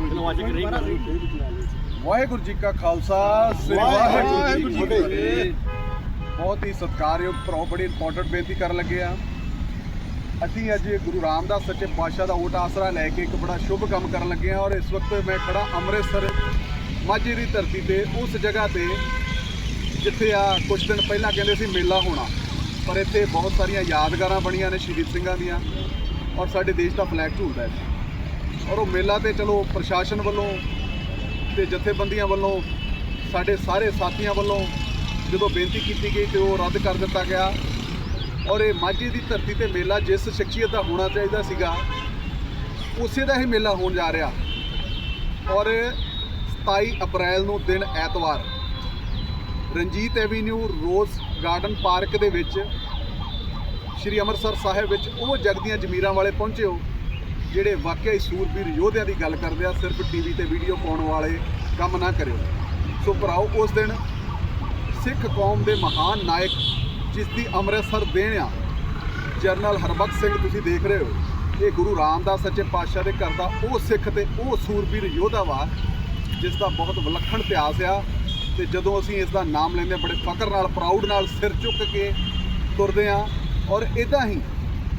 ਕਰ ਵਾਹਿਗੁਰੂ ਜੀ ਕਾ ਖਾਲਸਾ ਸ੍ਰੀ ਵਾਹਿਗੁਰੂ ਜੀ ਕੀ ਫਤਿਹ। ਬਹੁਤ ਹੀ ਸਤਿਕਾਰਯੋਗ ਭਰਾ ਬੜੀ ਇੰਪੋਰਟੈਂਟ ਬੇਨਤੀ ਕਰਨ ਲੱਗੇ ਆ ਅਸੀਂ ਅੱਜ ਗੁਰੂ ਰਾਮਦਾਸ ਸੱਚੇ ਪਾਤਸ਼ਾਹ ਦਾ ਓਟ ਆਸਰਾ ਲੈ ਕੇ ਇੱਕ ਬੜਾ ਸ਼ੁਭ ਕੰਮ ਕਰਨ ਲੱਗੇ ਆ ਔਰ ਇਸ ਵਕਤ ਮੈਂ ਖੜਾ ਅੰਮ੍ਰਿਤਸਰ ਮਾਝੇ ਦੀ ਧਰਤੀ ਤੇ ਉਸ ਜਗ੍ਹਾ ਤੇ ਜਿੱਥੇ ਆ ਕੁਝ ਦਿਨ ਪਹਿਲਾਂ ਕਹਿੰਦੇ ਸੀ ਮੇਲਾ ਹੋਣਾ। ਪਰ ਇੱਥੇ ਬਹੁਤ ਸਾਰੀਆਂ ਯਾਦਗਾਰਾਂ ਬਣੀਆਂ ਨੇ ਸ਼ਹੀਦ ਸਿੰਘਾਂ ਦੀਆਂ ਔਰ ਸਾਡੇ ਦੇਸ਼ ਦਾ ਫਲੈਗ ਝੂਲਦਾ ਹੈ। ਔਰ ਉਹ ਮੇਲਾ ਤੇ ਚਲੋ ਪ੍ਰਸ਼ਾਸਨ ਵੱਲੋਂ ਤੇ ਜਥੇਬੰਦੀਆਂ ਵੱਲੋਂ, ਸਾਡੇ ਸਾਰੇ ਸਾਥੀਆਂ ਵੱਲੋਂ ਜਦੋਂ ਬੇਨਤੀ ਕੀਤੀ ਗਈ ਤੇ ਉਹ ਰੱਦ ਕਰ ਦਿੱਤਾ ਗਿਆ। ਔਰ ਇਹ ਮਾਝੇ ਦੀ ਧਰਤੀ ਤੇ ਮੇਲਾ ਜਿਸ ਸ਼ਖਸੀਅਤ ਦਾ ਹੋਣਾ ਚਾਹੀਦਾ ਸੀਗਾ, ਉਸੇ ਦਾ ਹੀ ਮੇਲਾ ਹੋਣ ਜਾ ਰਿਹਾ। ਔਰ 27 ਅਪ੍ਰੈਲ ਨੂੰ ਦਿਨ ਐਤਵਾਰ, Ranjit avenue rose garden park ਦੇ ਵਿੱਚ, ਸ਼੍ਰੀ ਅੰਮ੍ਰਿਤਸਰ ਸਾਹਿਬ ਵਿੱਚ ਉਹ ਜਗਦੀਆਂ ਜ਼ਮੀਰਾਂ ਵਾਲੇ ਪਹੁੰਚੇ ਹੋ। ਜਿਹੜੇ ਵਾਕਿਆ ਹੀ ਸੂਰਬੀਰ ਯੋਧਿਆਂ ਦੀ ਗੱਲ ਕਰਦੇ ਆ, ਸਿਰਫ ਟੀਵੀ ਤੇ ਵੀਡੀਓ ਪਾਉਣ ਵਾਲੇ ਕੰਮ ਨਾ ਕਰਿਓ। ਸੋ ਭਰਾਓ, ਉਸ ਦਿਨ ਸਿੱਖ ਕੌਮ ਦੇ ਮਹਾਨ ਨਾਇਕ ਜਿਸ ਦੀ ਅੰਮ੍ਰਿਤਸਰ ਦੇਣ ਆ, ਜਰਨਲ ਹਰਬਖਸ਼ ਸਿੰਘ ਤੁਸੀਂ ਦੇਖ ਰਹੇ ਹੋ, ਇਹ ਗੁਰੂ ਰਾਮਦਾਸ ਸੱਚੇ ਪਾਤਸ਼ਾਹ ਦੇ ਘਰ ਦਾ ਉਹ ਸਿੱਖ ਤੇ ਉਹ ਸੂਰਬੀਰ ਯੋਧਾ ਵਾ, ਜਿਸ ਦਾ ਬਹੁਤ ਵਿਲੱਖਣ ਇਤਿਹਾਸ ਆ। ਤੇ ਜਦੋਂ ਅਸੀਂ ਇਸ ਦਾ ਨਾਮ ਲੈਂਦੇ ਹਾਂ, ਬੜੇ ਫਕਰ ਨਾਲ ਪ੍ਰਾਊਡ ਨਾਲ ਸਿਰ ਚੁੱਕ ਕੇ ਤੁਰਦੇ ਆ ਔਰ ਇਦਾਂ ਹੀ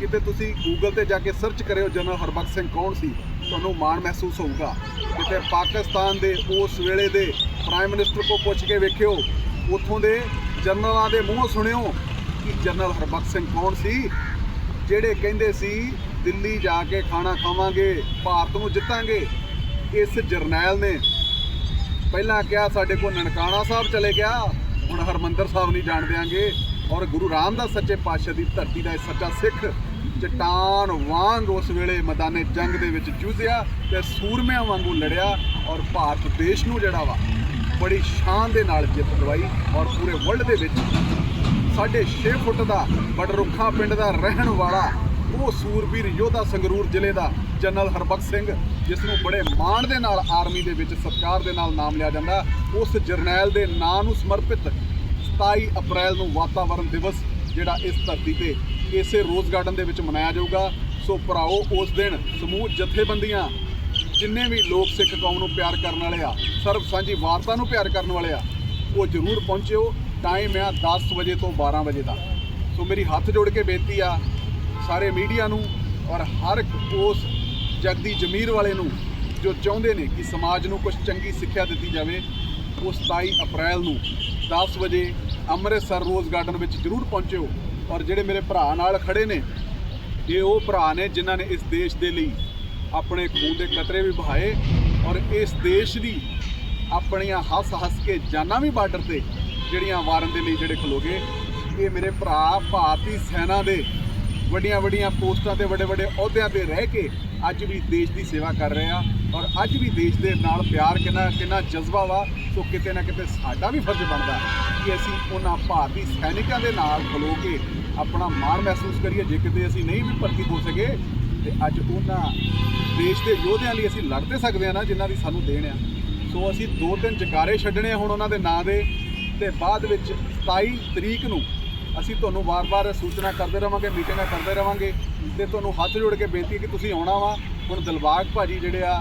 ਕਿਤੇ ਤੁਸੀਂ ਗੂਗਲ ਤੇ ਜਾ ਕੇ ਸਰਚ ਕਰਿਓ ਜਨਰਲ ਹਰਬਖਸ਼ ਸਿੰਘ ਕੌਣ ਸੀ, ਤੁਹਾਨੂੰ ਮਾਣ ਮਹਿਸੂਸ ਹੋਊਗਾ। ਕਿਤੇ ਪਾਕਿਸਤਾਨ ਦੇ ਉਸ ਵੇਲੇ ਦੇ ਪ੍ਰਾਈਮ ਮਿਨਿਸਟਰ ਕੋ ਪੁੱਛ ਕੇ ਵੇਖਿਓ, ਉੱਥੋਂ ਦੇ ਜਨਰਲਾਂ ਦੇ ਮੂੰਹੋਂ ਸੁਣਿਓ ਕਿ ਜਨਰਲ ਹਰਬਖਸ਼ ਸਿੰਘ ਕੌਣ ਸੀ, ਜਿਹੜੇ ਕਹਿੰਦੇ ਸੀ, ਦਿੱਲੀ ਜਾ ਕੇ ਖਾਣਾ ਖਾਵਾਂਗੇ, ਭਾਰਤ ਨੂੰ ਜਿੱਤਾਂਗੇ। ਇਸ ਜਰਨੈਲ ਨੇ ਪਹਿਲਾਂ ਕਿਹਾ, ਸਾਡੇ ਕੋਲ ਨਨਕਾਣਾ ਸਾਹਿਬ ਚਲੇ ਗਿਆ, ਹੁਣ ਹਰਮੰਦਰ ਸਾਹਿਬ ਨਹੀਂ ਜਾਣ ਦਿਆਂਗੇ। ਔਰ ਗੁਰੂ ਰਾਮਦਾਸ ਸੱਚੇ ਪਾਤਸ਼ਾਹ ਦੀ ਧਰਤੀ ਦਾ ਇਹ ਸੱਚਾ ਸਿੱਖ ਚਟਾਨ ਵਾਂਗ ਉਸ ਵੇਲੇ ਮੈਦਾਨੇ ਜੰਗ ਦੇ ਵਿੱਚ ਜੂਝਿਆ ਤੇ ਸੂਰਮਿਆਂ ਵਾਂਗੂ ਲੜਿਆ ਔਰ ਭਾਰਤ ਦੇਸ਼ ਨੂੰ ਜਿਹੜਾ ਵਾ ਬੜੀ ਸ਼ਾਨ ਦੇ ਨਾਲ ਜਿੱਤ ਦਵਾਈ ਔਰ ਪੂਰੇ ਵਰਲਡ ਦੇ ਵਿੱਚ ਸਾਢੇ 6 ਫੁੱਟ ਦਾ ਬੜਰੁੱਖਾ ਪਿੰਡ ਦਾ ਰਹਿਣ ਵਾਲਾ ਉਹ ਸੂਰਬੀਰ ਯੋਧਾ ਸੰਗਰੂਰ ਜ਼ਿਲ੍ਹੇ ਦਾ ਜਨਰਲ ਹਰਬਖਸ਼ ਸਿੰਘ, ਜਿਸ ਨੂੰ ਬੜੇ ਮਾਣ ਦੇ ਨਾਲ ਆਰਮੀ ਦੇ ਵਿੱਚ ਸਤਿਕਾਰ ਦੇ ਨਾਲ ਨਾਮ ਲਿਆ ਜਾਂਦਾ, ਉਸ ਜਰਨੈਲ ਦੇ ਨਾਂ ਨੂੰ ਸਮਰਪਿਤ 27 ਅਪ੍ਰੈਲ ਨੂੰ ਵਾਤਾਵਰਣ ਦਿਵਸ ਜਿਹੜਾ ਇਸ ਧਰਤੀ ਤੇ ਇਸੇ ਰੋਜ਼ ਗਾਰਡਨ ਦੇ ਵਿੱਚ ਮਨਾਇਆ ਜਾਊਗਾ। ਸੋ ਭਰਾਓ, ਉਸ ਦਿਨ ਸਮੂਹ ਜਥੇਬੰਦੀਆਂ, ਜਿੰਨੇ ਵੀ ਲੋਕ ਸਿੱਖ ਕੌਮ ਨੂੰ ਪਿਆਰ ਕਰਨ ਵਾਲੇ ਆ, ਸਰਬ ਸਾਂਝੀ ਵਾਰਤਾ ਨੂੰ ਪਿਆਰ ਕਰਨ ਵਾਲੇ ਆ, ਉਹ ਜ਼ਰੂਰ ਪਹੁੰਚਿਓ। ਟਾਈਮ ਆ 10 ਵਜੇ ਤੋਂ 12 ਵਜੇ ਦਾ। ਸੋ ਮੇਰੀ ਹੱਥ ਜੋੜ ਕੇ ਬੇਨਤੀ ਆ ਸਾਰੇ ਮੀਡੀਆ ਨੂੰ ਔਰ ਹਰ ਉਸ ਜਗਦੀ ਜ਼ਮੀਰ ਵਾਲੇ ਨੂੰ ਜੋ ਚਾਹੁੰਦੇ ਨੇ ਕਿ ਸਮਾਜ ਨੂੰ ਕੁਝ ਚੰਗੀ ਸਿੱਖਿਆ ਦਿੱਤੀ ਜਾਵੇ, ਉਹ 27 ਅਪ੍ਰੈਲ ਨੂੰ 10 ਵਜੇ ਅੰਮ੍ਰਿਤਸਰ ਰੋਜ਼ ਗਾਰਡਨ ਵਿੱਚ ਜ਼ਰੂਰ ਪਹੁੰਚਿਓ। ਔਰ ਜਿਹੜੇ ਮੇਰੇ ਭਰਾ ਨਾਲ ਖੜੇ ਨੇ, ਇਹ ਉਹ ਭਰਾ ਨੇ ਜਿਨ੍ਹਾਂ ਨੇ ਇਸ ਦੇਸ਼ ਦੇ ਲਈ ਆਪਣੇ ਖੂਨ ਦੇ ਕਤਰੇ ਵੀ ਬਹਾਏ ਔਰ ਇਸ ਦੇਸ਼ ਦੀ ਆਪਣੀਆਂ ਹੱਸ ਹੱਸ ਕੇ ਜਾਨਾਂ ਵੀ ਬਾਰਡਰ ਤੇ ਜਿਹੜੀਆਂ ਵਾਰਨ ਦੇ ਲਈ ਜਿਹੜੇ ਖਲੋਗੇ ਇਹ ਮੇਰੇ ਭਰਾ ਭਾਰਤੀ ਸੈਨਾ ਦੇ ਵੱਡੀਆਂ ਵੱਡੀਆਂ ਪੋਸਟਾਂ ਤੇ ਵੱਡੇ ਵੱਡੇ ਅਹੁਦਿਆਂ ਤੇ ਰਹਿ ਕੇ ਅੱਜ ਵੀ ਦੇਸ਼ ਦੀ ਸੇਵਾ ਕਰ ਰਹੇ ਆ ਔਰ ਅੱਜ ਵੀ ਦੇਸ਼ ਦੇ ਨਾਲ ਪਿਆਰ ਕਿੰਨਾ ਕਿੰਨਾ ਜਜ਼ਬਾ ਵਾ, ਸੋ ਕਿਤੇ ਨਾ ਕਿਤੇ ਸਾਡਾ ਵੀ ਫਰਜ਼ ਬਣਦਾ ਕਿ ਅਸੀਂ ਉਹਨਾਂ ਭਾਰਤੀ ਸੈਨਿਕਾਂ ਦੇ ਨਾਲ ਖਲੋ ਕੇ ਆਪਣਾ ਮਾਣ ਮਹਿਸੂਸ ਕਰੀਏ, ਜੇ ਕਿਤੇ ਅਸੀਂ ਨਹੀਂ ਵੀ ਭਰਤੀ ਹੋ ਸਕੇ, ਤੇ ਅੱਜ ਉਹਨਾਂ ਦੇਸ਼ ਦੇ ਯੋਧਿਆਂ ਲਈ ਅਸੀਂ ਲੜ ਤੇ ਸਕਦੇ ਆ ਨਾ, ਜਿਨ੍ਹਾਂ ਦੀ ਸਾਨੂੰ ਦੇਣ ਆ। ਸੋ ਅਸੀਂ ਦੋ ਤਿੰਨ ਜਕਾਰੇ ਛੱਡਣੇ ਹੁਣ ਉਹਨਾਂ ਦੇ ਨਾਂ ਦੇ, ਤੇ ਬਾਅਦ ਵਿੱਚ 27 ਤਰੀਕ ਨੂੰ ਅਸੀਂ ਤੁਹਾਨੂੰ ਵਾਰ-ਵਾਰ ਸੂਚਨਾ ਕਰਦੇ ਰਵਾਂਗੇ, ਮੀਟਿੰਗਾਂ ਕਰਦੇ ਰਵਾਂਗੇ ਤੇ ਤੁਹਾਨੂੰ ਹੱਥ ਜੋੜ ਕੇ ਬੇਨਤੀ ਹੈ ਕਿ ਤੁਸੀਂ ਆਉਣਾ ਵਾ। ਹੁਣ ਦਿਲਬਾਗ ਭਾਜੀ ਜਿਹੜੇ ਆ